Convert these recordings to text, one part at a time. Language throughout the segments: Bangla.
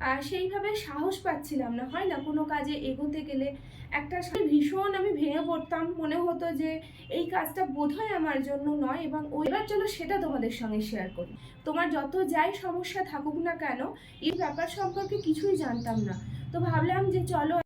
আহ, সেইভাবে সাহস পাচ্ছিলাম না হয় না কোনো কাজে এগোতে গেলে। একটা ভীষণ আমি ভেঙে পড়তাম মনে হতো যে এই কাজটা বোধহয় আমার জন্য নয় এবং ওইবার চলো সেটা তোমাদের সঙ্গে শেয়ার করি। তোমার যত যাই সমস্যা থাকুক না কেন এই ব্যাপার সম্পর্কে কিছুই জানতাম না। তো ভাবলাম যে চলো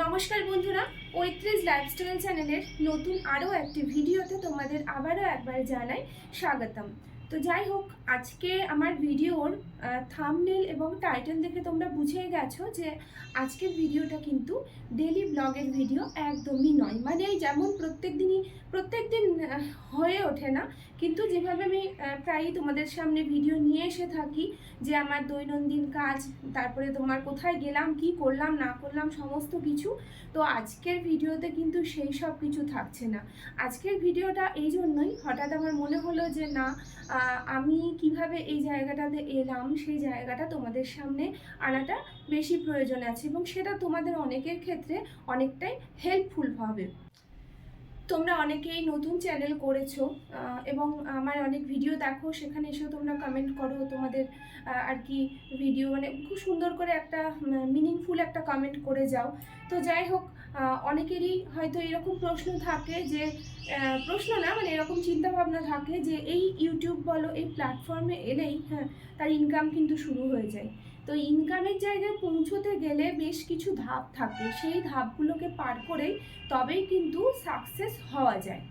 নমস্কার বন্ধুরা পঁয়ত্রিশ লাইফস্টাইল চ্যানেলের নতুন আরও একটি ভিডিওতে তোমাদের আবারও একবার জানাই স্বাগতম। তো যাই হোক, আজকে আমার ভিডিওর থামনেল এবং টাইটেল দেখে তোমরা বুঝেই গেছো যে আজকের ভিডিওটা কিন্তু ডেলি ব্লগের ভিডিও একদমই নয়। মানে যেমন প্রত্যেক দিনই, প্রত্যেক দিন হয়ে ওঠে না, কিন্তু যেভাবে আমি প্রায়ই তোমাদের সামনে ভিডিও নিয়ে এসে থাকি যে আমার দৈনন্দিন কাজ, তারপরে তোমার কোথায় গেলাম, কি করলাম, না করলাম, সমস্ত কিছু, তো আজকের ভিডিওতে কিন্তু সেই সব কিছু থাকছে না। আজকের ভিডিওটা এই জন্যই হঠাৎ আমার মনে হলো যে না আমি কীভাবে এই জায়গাটাতে এলাম, সেই জায়গাটা তোমাদের সামনে আনাটা বেশি প্রয়োজন আছে এবং সেটা তোমাদের অনেকের ক্ষেত্রে অনেকটাই হেল্পফুল হবে। তোমরা অনেকেই নতুন চ্যানেল করেছ এবং আমার অনেক ভিডিও দেখো, সেখানে এসেও তোমরা কমেন্ট করো তোমাদের আর কি ভিডিও মানে খুব সুন্দর করে একটা মিনিংফুল একটা কমেন্ট করে যাও। তো যাই হোক অনেকেরই হয়তো এরকম প্রশ্ন থাকে যে প্রশ্ন না মানে এরকম চিন্তা ভাবনা থাকে যে, এই ইউটিউব বলো, এই প্ল্যাটফর্মে এলেই হ্যাঁ তার ইনকাম কিন্তু শুরু হয়ে যায়। তো ইনকামের জায়গায় পৌঁছতে গেলে বেশ কিছু ধাপ থাকে সেই ধাপগুলোকে পার করে তবেই কিন্তু সাকসেস হওয়া যায়।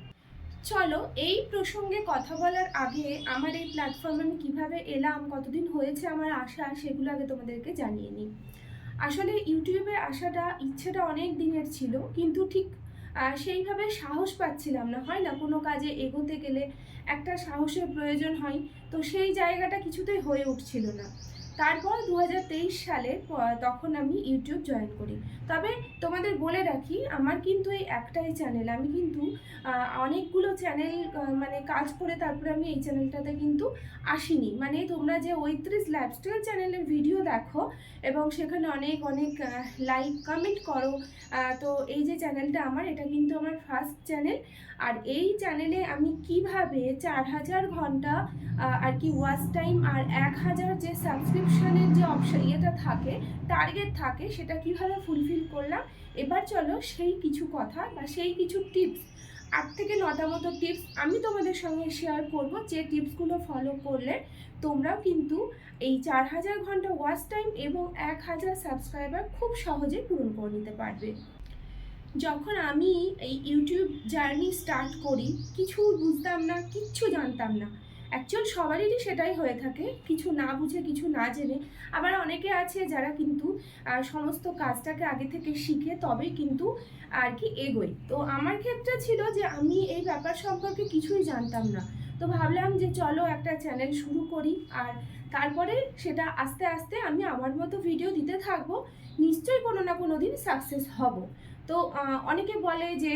চলো, এই প্রসঙ্গে কথা বলার আগে আমার এই প্ল্যাটফর্মে আমি কীভাবে এলাম, কতদিন হয়েছে আমার আশা সেগুলো আগে তোমাদেরকে জানিয়ে নিই। আসলে ইউটিউবে আসাটা ইচ্ছেটা অনেক দিনের ছিল, কিন্তু ঠিক সেইভাবে সাহস পাচ্ছিলাম না। হয় না কোনো কাজে এগোতে গেলে একটা সাহসের প্রয়োজন হয়, তো সেই জায়গাটা কিছুতেই হয়ে উঠছিল না। তারপর দু হাজার তেইশ সালে তখন আমি ইউটিউব জয়েন করি। তবে তোমাদের বলে রাখি, আমার কিন্তু এই একটাই চ্যানেল আমি কিন্তু অনেকগুলো চ্যানেল মানে কাজ করে তারপরে আমি এই চ্যানেলটাতে কিন্তু আসিনি। মানে তোমরা যে ঐত্রিশ লাইফস্টাইল চ্যানেলের ভিডিও দেখো, এবং সেখানে অনেক অনেক লাইক কমেন্ট করো তো এই যে চ্যানেলটা আমার, এটা কিন্তু আমার ফার্স্ট চ্যানেল আর এই চ্যানেলে আমি কীভাবে চার হাজার ঘণ্টা আর কি ওয়াচ টাইম আর এক হাজার যে সাবস্ক্রিপশনের যে অপশন ইয়েটা থাকে টার্গেট থাকে, সেটা কীভাবে ফুলফিল করলাম, এবার চলো সেই কিছু কথা বা সেই কিছু টিপস আট থেকে নটা মতো টিপস আমি তোমাদের সঙ্গে শেয়ার করব, যে টিপসগুলো ফলো করলে তোমরাও কিন্তু এই চার হাজার ঘণ্টা ওয়াচ টাইম এবং এক হাজার সাবস্ক্রাইবার খুব সহজে পূরণ করে নিতে পারবে। যখন আমি এই ইউটিউব জার্নি স্টার্ট করি, কিছু বুঝতাম না, কিচ্ছু জানতাম না। অ্যাকচুয়াল সবারই সেটাই হয়ে থাকে। কিছু না বুঝে, কিছু না জেনে। আবার অনেকে আছে যারা কিন্তু সমস্ত কাজটাকে আগে থেকে শিখে তবেই কিন্তু আর কি এগোই তো আমার ক্ষেত্রে ছিল যে, আমি এই ব্যাপার সম্পর্কে কিছুই জানতাম না। তো ভাবলাম যে, চলো একটা চ্যানেল শুরু করি। আর তারপরে সেটা আস্তে আস্তে আমি আমার মতো ভিডিও দিতে থাকব। নিশ্চয়ই কোনো না কোনো দিন সাকসেস হব। তো অনেকে বলে যে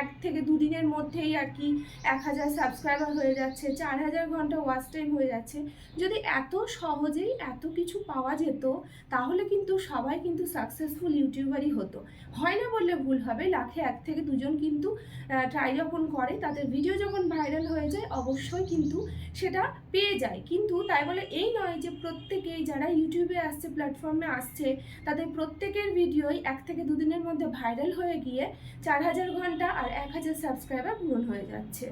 এক থেকে দুদিনের মধ্যেই আর কি এক হাজার সাবস্ক্রাইবার হয়ে যাচ্ছে, চার হাজার ঘণ্টা ওয়াচ টাইম হয়ে যাচ্ছে। যদি এত সহজেই এত কিছু পাওয়া যেত, তাহলে কিন্তু সবাই কিন্তু সাকসেসফুল ইউটিউবারই হতো। হয় না বললে ভুল হবে, লাখে এক থেকে দুজন কিন্তু ট্রাই যখন করে, তাদের ভিডিও যখন ভাইরাল হয়ে যায়, অবশ্যই কিন্তু সেটা পেয়ে যায়। কিন্তু তাই বলে এই নয় যে, প্রত্যেকেই যারা ইউটিউবে আসছে প্ল্যাটফর্মে আসছে, তাদের প্রত্যেকের ভিডিওই এক থেকে দুদিনের মধ্যে ভাইরাল হয়ে গিয়ে চার হাজার ঘণ্টা আর এক হাজার সাবস্ক্রাইবার পূরণ হয়ে যাচ্ছে।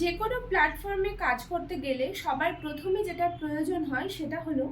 যে কোনো প্ল্যাটফর্মে কাজ করতে গেলে সবার প্রথমে যেটা প্রয়োজন হয় সেটা হলো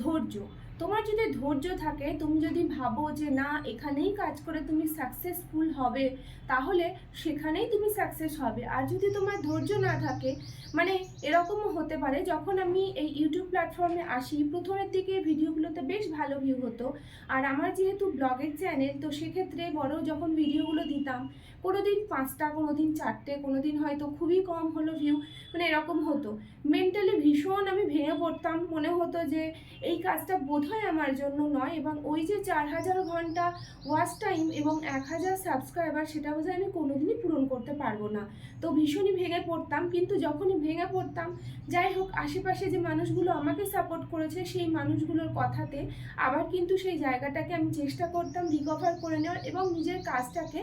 ধৈর্য। তোমার যদি ধৈর্য থাকে, তুমি যদি ভাবো যে না, এখানেই কাজ করে তুমি সাকসেসফুল হবে, তাহলে সেখানেই তুমি সাকসেস হবে। আর যদি তোমার ধৈর্য না থাকে মানে এরকমও হতে পারে, যখন আমি এই ইউটিউব প্ল্যাটফর্মে আসি, প্রথমের দিকে ভিডিওগুলোতে বেশ ভালো ভিউ হতো। আর আমার যেহেতু ব্লগের চ্যানেল তো সেক্ষেত্রে বড় যখন ভিডিওগুলো দিতাম কোনো দিন পাঁচটা কোনো দিন চারটে কোনো দিন হয়তো খুবই কম হলো ভিউ মানে এরকম হতো। মেন্টালি ভীষণ আমি ভেঙে পড়তাম, মনে হতো যে এই কাজটা বোধহয় আমার জন্য নয় এবং ওই যে চার হাজার ঘণ্টা ওয়াচ টাইম এবং এক হাজার সাবস্ক্রাইবার সেটা বোধহয় আমি কোনোদিনই পূরণ করতে পারব না। তো ভীষণই ভেঙে পড়তাম, কিন্তু যখনই ভেঙে পড়তাম, যাই হোক, আশেপাশে যে মানুষগুলো আমাকে সাপোর্ট করেছে সেই মানুষগুলোর কথাতে আবার কিন্তু সেই জায়গাটাকে আমি চেষ্টা করতাম রিকভার করে নেওয়ার এবং নিজের কাজটাকে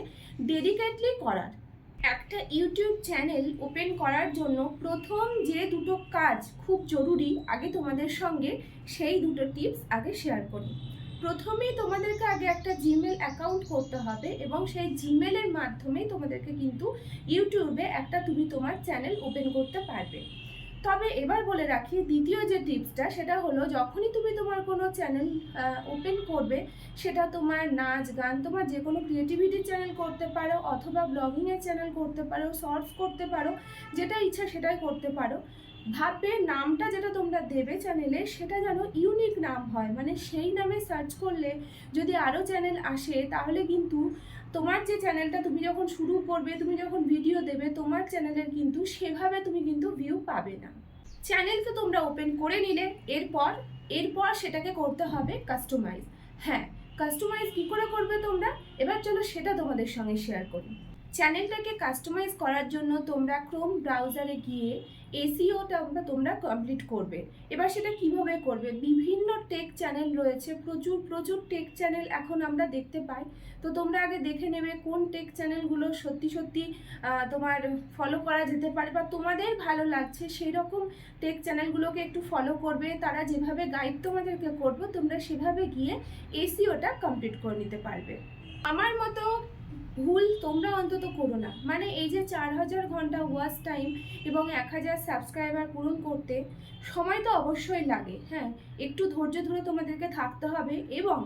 ডেডিকেটলি করার। একটা ইউটিউব চ্যানেল ওপেন করার জন্য প্রথম যে দুটো কাজ খুব জরুরি, আগে তোমাদের সঙ্গে সেই দুটো টিপস আগে শেয়ার করি। প্রথমেই তোমাদেরকে আগে একটা জিমেল অ্যাকাউন্ট করতে হবে এবং সেই জিমেলের মাধ্যমে তোমাদেরকে কিন্তু ইউটিউবে একটা তুমি তোমার চ্যানেল ওপেন করতে পারবে। তবে এবার বলে রাখি, দ্বিতীয় যে টিপসটা সেটা হলো, যখনই তুমি তোমার কোনো চ্যানেল ওপেন করবে, সেটা তোমার নাচ, গান, তোমার যে কোনো ক্রিয়েটিভিটির চ্যানেল করতে পারো অথবা ব্লগিংয়ের চ্যানেল করতে পারো শর্টস করতে পারো, যেটা ইচ্ছা সেটাই করতে পারো। ভাববে নামটা যেটা তোমরা দেবে চ্যানেলে সেটা যেন ইউনিক নাম হয়। মানে সেই নামে সার্চ করলে যদি আরও চ্যানেল আসে, তাহলে কিন্তু তোমার যে চ্যানেলটা তুমি যখন শুরু করবে, তুমি যখন ভিডিও দেবে, তোমার চ্যানেলের কিন্তু সেভাবে তুমি কিন্তু ভিউ পাবে না। চ্যানেল তো তোমরা ওপেন করে নিলে, এরপর এরপর সেটাকে করতে হবে কাস্টমাইজ হ্যাঁ কাস্টমাইজ কী করে করবে তোমরা? এবার চলো সেটা তোমাদের সঙ্গে শেয়ার করি। চ্যানেলটাকে কাস্টমাইজ করার জন্য তোমরা ক্রোম ব্রাউজারে গিয়ে এসিওটা তোমরা কমপ্লিট করবে। এবার সেটা কীভাবে করবে? বিভিন্ন টেক চ্যানেল রয়েছে, প্রচুর প্রচুর টেক চ্যানেল এখন আমরা দেখতে পাই। তো তোমরা আগে দেখে নেবে কোন টেক চ্যানেলগুলো সত্যি সত্যি তোমার ফলো করা যেতে পারে বা তোমাদের ভালো লাগছে সেই রকম টেক চ্যানেলগুলোকে একটু ফলো করবে। তারা যেভাবে গাইড তোমাদেরকে করবে, তোমরা সেভাবে গিয়ে এসিওটা কমপ্লিট করে নিতে পারবে। আমার মতো ভুল তোমরা অন্তত করো না। মানে এই যে চার হাজার ঘণ্টা ওয়াচ টাইম এবং এক হাজার সাবস্ক্রাইবার পূরণ করতে সময় তো অবশ্যই লাগে হ্যাঁ? একটু ধৈর্য ধরে তোমাদেরকে থাকতে হবে এবং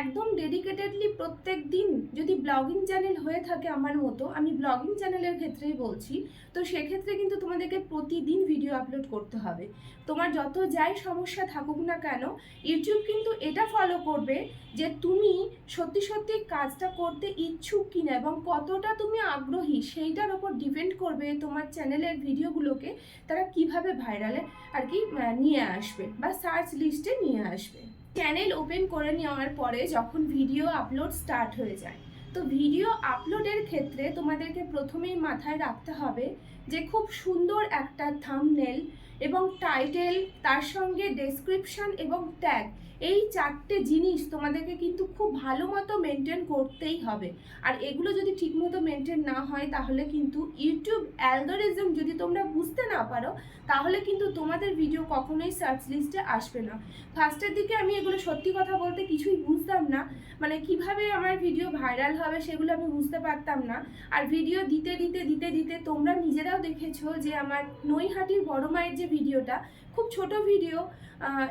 একদম ডেডিকেটেডলি প্রত্যেক দিন যদি ব্লগিং চ্যানেল হয়ে থাকে আমার মতো, আমি ব্লগিং চ্যানেলের ক্ষেত্রেই বলছি, তো সেক্ষেত্রে কিন্তু তোমাদেরকে প্রতিদিন ভিডিও আপলোড করতে হবে। তোমার যত যাই সমস্যা থাকুক না কেন ইউটিউব কিন্তু এটা ফলো করবে যে তুমি সত্যি সত্যি কাজটা করতে ইচ্ছুক কিনা এবং কতটা তুমি আগ্রহী সেইটার ওপর ডিপেন্ড করবে তোমার চ্যানেলের ভিডিওগুলোকে তারা কীভাবে ভাইরালে আর কি নিয়ে আসবে বা সার্চ লিস্টে নিয়ে আসবে। চ্যানেল ওপেন করে নেওয়ার পরে যখন ভিডিও আপলোড স্টার্ট হয়ে যায়। তো ভিডিও আপলোডের ক্ষেত্রে তোমাদেরকে প্রথমেই মাথায় রাখতে হবে যে খুব সুন্দর একটা থাম্বনেল এবং টাইটেল তার সঙ্গে ডেসক্রিপশন এবং ট্যাগ এই চারটে জিনিস তোমাদেরকে কিন্তু খুব ভালো মতো মেনটেন করতেই হবে। আর এগুলো যদি ঠিকমতো মেনটেন না হয়, তাহলে কিন্তু ইউটিউব অ্যালগোরিজম যদি তোমরা বুঝতে না পারো, তাহলে কিন্তু তোমাদের ভিডিও কখনোই সার্চ লিস্টে আসবে না। ফার্স্টের দিকে আমি এগুলো সত্যি কথা বলতে কিছুই বুঝতাম না। মানে কীভাবে আমার ভিডিও ভাইরাল হবে সেগুলো আমি বুঝতে পারতাম না। আর ভিডিও দিতে দিতে দিতে দিতে তোমরা নিজেরাও দেখেছ যে আমার নৈহাটির বড় মায়ের যে ভিডিওটা, খুব ছোট ভিডিও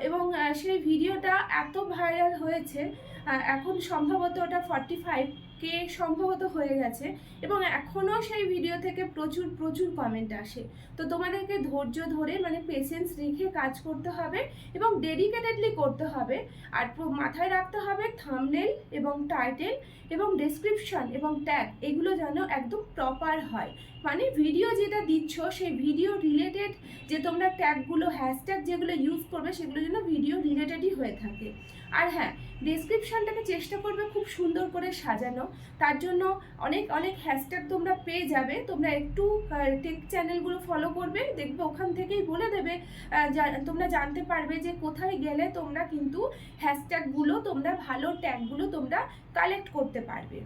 এবং সেই ভিডিওটা এত ভাইরাল হয়েছে এখন সম্ভবত ওটা ফর্টি ফাইভ কে সম্ভবত হয়ে গেছে এবং এখনও সেই ভিডিও থেকে প্রচুর প্রচুর কমেন্ট আসে। তো তোমাদেরকে ধৈর্য ধরে মানে পেশেন্স রেখে কাজ করতে হবে এবং ডেডিকেটেডলি করতে হবে। আর মাথায় রাখতে হবে থামনেল এবং টাইটেল এবং ডেসক্রিপশন এবং ট্যাগ এগুলো যেন একদম প্রপার হয়। মানে ভিডিও যেটা দিচ্ছ, সেই ভিডিও রিলেটেড যে তোমরা ট্যাগগুলো হ্যাশট্যাগ যেগুলো ইউজ করবে, সেগুলো যেন ভিডিও রিলেটেডই হয়ে থাকে। আর হ্যাঁ ডেসক্রিপশনটাকে চেষ্টা করবে খুব সুন্দর করে সাজানো। তার জন্য অনেক অনেক হ্যাশট্যাগ তোমরা পেয়ে যাবে। তোমরা একটু টেক চ্যানেলগুলো ফলো করবে, দেখবে ওখান থেকেই বলে দেবে তোমরা জানতে পারবে যে কোথায় গেলে তোমরা কিন্তু হ্যাশট্যাগুলো তোমরা ভালো ট্যাগগুলো তোমরা কালেক্ট করতে পারবে।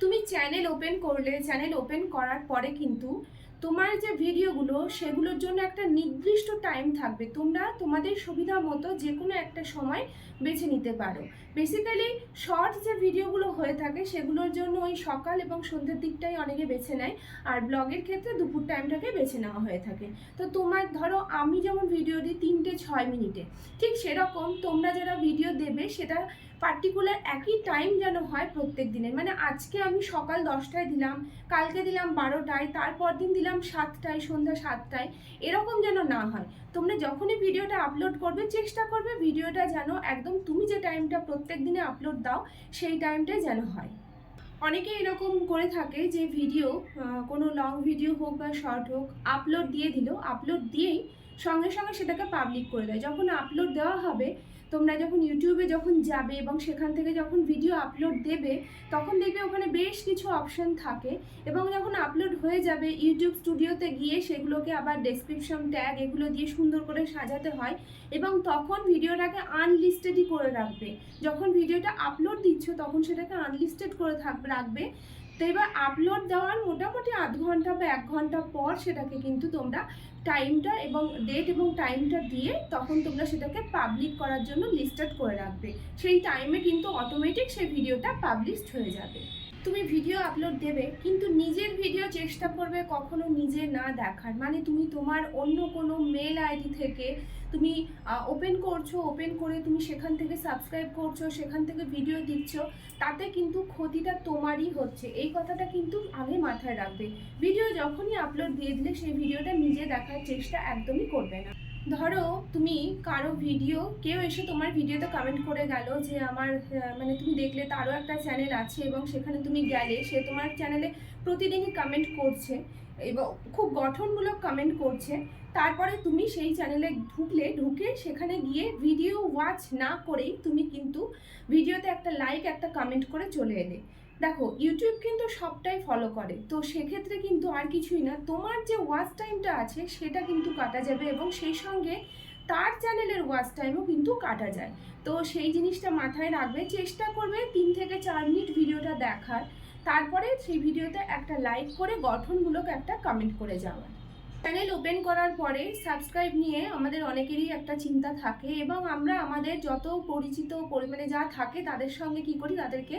তুমি চ্যানেল ওপেন করলে চ্যানেল ওপেন করার পরে কিন্তু তোমার যে ভিডিওগুলো, সেগুলোর জন্য একটা নির্দিষ্ট টাইম থাকবে। তোমরা তোমাদের সুবিধা মতো যে কোনো একটা সময় বেছে নিতে পারো। বেসিক্যালি শর্ট যে ভিডিওগুলো হয়ে থাকে, সেগুলোর জন্য ওই সকাল এবং সন্ধ্যের দিকটাই অনেকে বেছে নেয়। আর ব্লগের ক্ষেত্রে দুপুর টাইমটাকে বেছে নেওয়া হয়ে থাকে। তো তোমার, ধরো আমি যেমন ভিডিও দিই তিনটে ছয় মিনিটে, ঠিক সেরকম তোমরা যারা ভিডিও দেবে, সেটা পার্টিকুলার একই টাইম যেন হয় প্রত্যেক দিনের। মানে আজকে আমি সকাল দশটায় দিলাম, কালকে দিলাম বারোটায়, তারপর দিন দিলাম সাতটায়, সন্ধ্যা সাতটায়, এরকম যেন না হয়। তোমরা যখনই ভিডিওটা আপলোড করবে, চেষ্টা করবে ভিডিওটা যেন একদম তুমি যে টাইমটা প্রত্যেক দিনে আপলোড দাও, সেই টাইমটাই যেন হয়। অনেকে এরকম করে থাকে যে ভিডিও কোনো লং ভিডিও হোক বা শর্ট হোক আপলোড দিয়ে দিল। আপলোড দিয়েই সঙ্গে সঙ্গে সেটাকে পাবলিক করে দেয়। যখন আপলোড দেওয়া হবে, তোমরা যখন ইউটিউবে যখন যাবে এবং সেখান থেকে যখন ভিডিও আপলোড দেবে, তখন দেখবে ওখানে বেশ কিছু অপশন থাকে এবং যখন আপলোড হয়ে যাবে ইউটিউব স্টুডিওতে গিয়ে সেগুলোকে আবার ডেসক্রিপশন ট্যাগ এগুলো দিয়ে সুন্দর করে সাজাতে হয় এবং তখন ভিডিওটাকে আনলিস্টেডই করে রাখবে। যখন ভিডিওটা আপলোড দিচ্ছ, তখন সেটাকে আনলিস্টেড করে থাকবে রাখবে। তো এবার আপলোড দেওয়ার মোটামুটি আধ ঘণ্টা বা এক ঘণ্টা পর সেটাকে কিন্তু তোমরা টাইমটা এবং ডেট এবং টাইমটা দিয়ে তখন তোমরা সেটাকে পাবলিক করার জন্য লিস্টেড করে রাখবে। সেই টাইমে কিন্তু অটোমেটিক সেই ভিডিওটা পাবলিশড হয়ে যাবে। তুমি ভিডিও আপলোড দেবে, কিন্তু নিজের ভিডিও চেষ্টা করবে কখনো নিজে না দেখার। মানে তুমি তোমার অন্য কোনো মেল আইডি থেকে তুমি ওপেন করছ ওপেন করে তুমি সেখান থেকে সাবস্ক্রাইব করছ, সেখান থেকে ভিডিও দিচ্ছ, তাতে কিন্তু ক্ষতিটা তোমারই হচ্ছে। এই কথাটা কিন্তু আগে মাথায় রাখবে। ভিডিও যখনই আপলোড দিয়ে দিলে সেই ভিডিওটা নিজে দেখার চেষ্টা একদমই করবে না। ধরো তুমি কারও ভিডিও কেউ এসে তোমার ভিডিওতে কমেন্ট করে গেল যে আমার মানে তুমি দেখলে তারও একটা চ্যানেল আছে এবং সেখানে তুমি গেলে, সে তোমার চ্যানেলে প্রতিদিনই কমেন্ট করছে এবং খুব গঠনমূলক কমেন্ট করছে। তারপরে তুমি সেই চ্যানেলে ঢুকলে, ঢুকে সেখানে গিয়ে ভিডিও ওয়াচ না করেই তুমি কিন্তু ভিডিওতে একটা লাইক একটা কমেন্ট করে চলে এলে। দেখো ইউটিউব কিন্তু সবটাই ফলো করে। তো সেক্ষেত্রে কিন্তু আর কিছুই না। তোমার যে ওয়াচ টাইমটা আছে, সেটা কিন্তু কাটা যাবে এবং সেই সঙ্গে তার চ্যানেলের ওয়াচ টাইমও কিন্তু কাটা যায়। তো সেই জিনিসটা মাথায় রাখবে, চেষ্টা করবে তিন থেকে চার মিনিট ভিডিওটা দেখার। তারপরে সেই ভিডিওতে একটা লাইক করে গঠনমূলক একটা কমেন্ট করে যাওয়ার। চ্যানেল ওপেন করার পরে সাবস্ক্রাইব নিয়ে আমাদের অনেকেরই একটা চিন্তা থাকে এবং আমরা আমাদের যত পরিচিত পরিমাণে যা থাকে তাদের সঙ্গে কি করি? তাদেরকে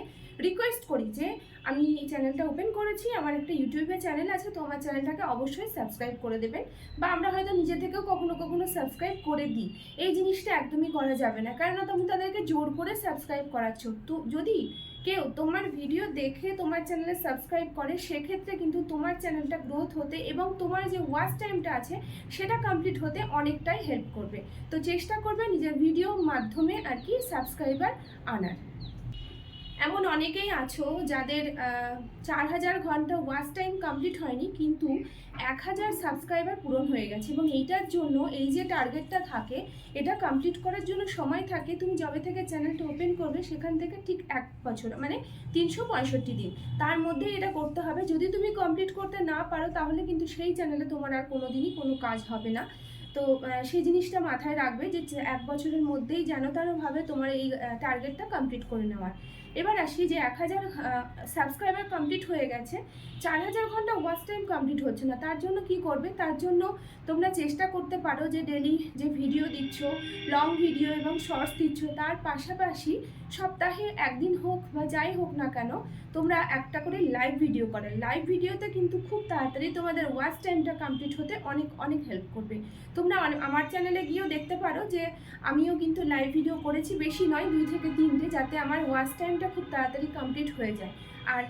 রিকোয়েস্ট করি যে আমি এই চ্যানেলটা ওপেন করেছি, আমার একটা ইউটিউবে চ্যানেল আছে, তো আমার চ্যানেলটাকে অবশ্যই সাবস্ক্রাইব করে দেবেন। বা আমরা হয়তো নিজে থেকেও কখনো কখনো সাবস্ক্রাইব করে দিই। এই জিনিসটা একদমই করা যাবে না। কারণ তুমি তাদেরকে জোর করে সাবস্ক্রাইব করাচ্ছ। তো যদি কেউ তোমার ভিডিও দেখে তোমার চ্যানেলে সাবস্ক্রাইব করে, সেক্ষেত্রে কিন্তু তোমার চ্যানেলটা গ্রোথ হতে এবং তোমার যে ওয়াচ টাইমটা আছে, সেটা কমপ্লিট হতে অনেকটাই হেল্প করবে। তো চেষ্টা করবে নিজের ভিডিওর মাধ্যমে আর কি সাবস্ক্রাইবার আনার। এমন অনেকেই আছো যাদের চার হাজার ঘণ্টা ওয়াচ টাইম কমপ্লিট হয়নি, কিন্তু এক হাজার সাবস্ক্রাইবার পূরণ হয়ে গেছে এবং এইটার জন্য এই যে টার্গেটটা থাকে, এটা কমপ্লিট করার জন্য সময় থাকে। তুমি যবে থেকে চ্যানেলটা ওপেন করবে, সেখান থেকে ঠিক এক বছর মানে তিনশো পঁয়ষট্টি দিন। তার মধ্যে এটা করতে হবে। যদি তুমি কমপ্লিট করতে না পারো, তাহলে কিন্তু সেই চ্যানেলে তোমার আর কোনো দিনই কোনো কাজ হবে না। তো সেই জিনিসটা মাথায় রাখবে যে এক বছরের মধ্যেই যেন তেনভাবে তোমার এই টার্গেটটা কমপ্লিট করে নেওয়ার। এবার আসি যে এক হাজার সাবস্ক্রাইবার কমপ্লিট হয়ে গেছে। চার হাজার ঘণ্টা ওয়াচ টাইম কমপ্লিট হচ্ছে না। তার জন্য কি করবে? তার জন্য তোমরা চেষ্টা করতে পারো যে ডেলি যে ভিডিও দিচ্ছ লং ভিডিও এবং শর্টস দিচ্ছ, তার পাশাপাশি সপ্তাহে একদিন হোক বা যাই হোক না কেন, তোমরা একটা করে লাইভ ভিডিও করো। লাইভ ভিডিওতে কিন্তু খুব তাড়াতাড়ি তোমাদের ওয়াচ টাইমটা কমপ্লিট হতে অনেক অনেক হেল্প করবে। তোমরা আমার চ্যানেলে গিয়েও দেখতে পারো যে আমিও কিন্তু লাইভ ভিডিও করেছি, বেশি নয়, দুই থেকে তিনটে, যাতে আমার ওয়াচ টাইমটা খুব তাড়াতাড়ি কমপ্লিট হয়ে যায়। আর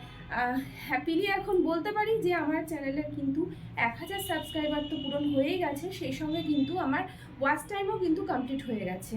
হ্যাপিলি এখন বলতে পারি যে আমার চ্যানেলের কিন্তু এক হাজার সাবস্ক্রাইবার তো পূরণ হয়েই গেছে, সেই সঙ্গে কিন্তু আমার ওয়াচ টাইমও কিন্তু কমপ্লিট হয়ে গেছে।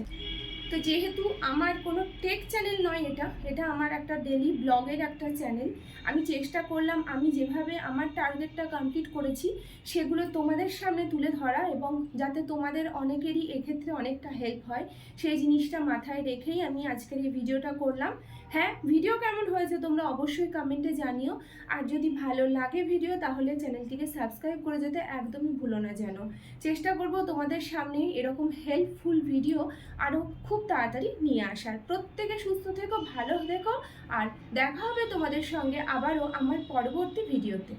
তো যেহেতু আমার কোনো টেক চ্যানেল নয় এটা এটা আমার একটা ডেলি ব্লগের একটা চ্যানেল আমি চেষ্টা করলাম আমি যেভাবে আমার টার্গেটটা কমপ্লিট করেছি, সেগুলো তোমাদের সামনে তুলে ধরা এবং যাতে তোমাদের অনেকেরই এক্ষেত্রে অনেকটা হেল্প হয়, সেই জিনিসটা মাথায় রেখেই আমি আজকের এই ভিডিওটা করলাম। হ্যাঁ ভিডিও কেমন হয়েছে তোমরা অবশ্যই কমেন্টে জানিও, আর যদি ভালো লাগে ভিডিও তাহলে চ্যানেলটিকে সাবস্ক্রাইব করে যেতে একদমই ভুলো না যেন। চেষ্টা করব তোমাদের সামনে এরকম হেল্পফুল ভিডিও আরও খুব তাড়াতাড়ি নিয়ে আসার। প্রত্যেকে সুস্থ থেকো, ভালো থেকো, আর দেখা হবে তোমাদের সঙ্গে আবারও আমার পরবর্তী ভিডিওতে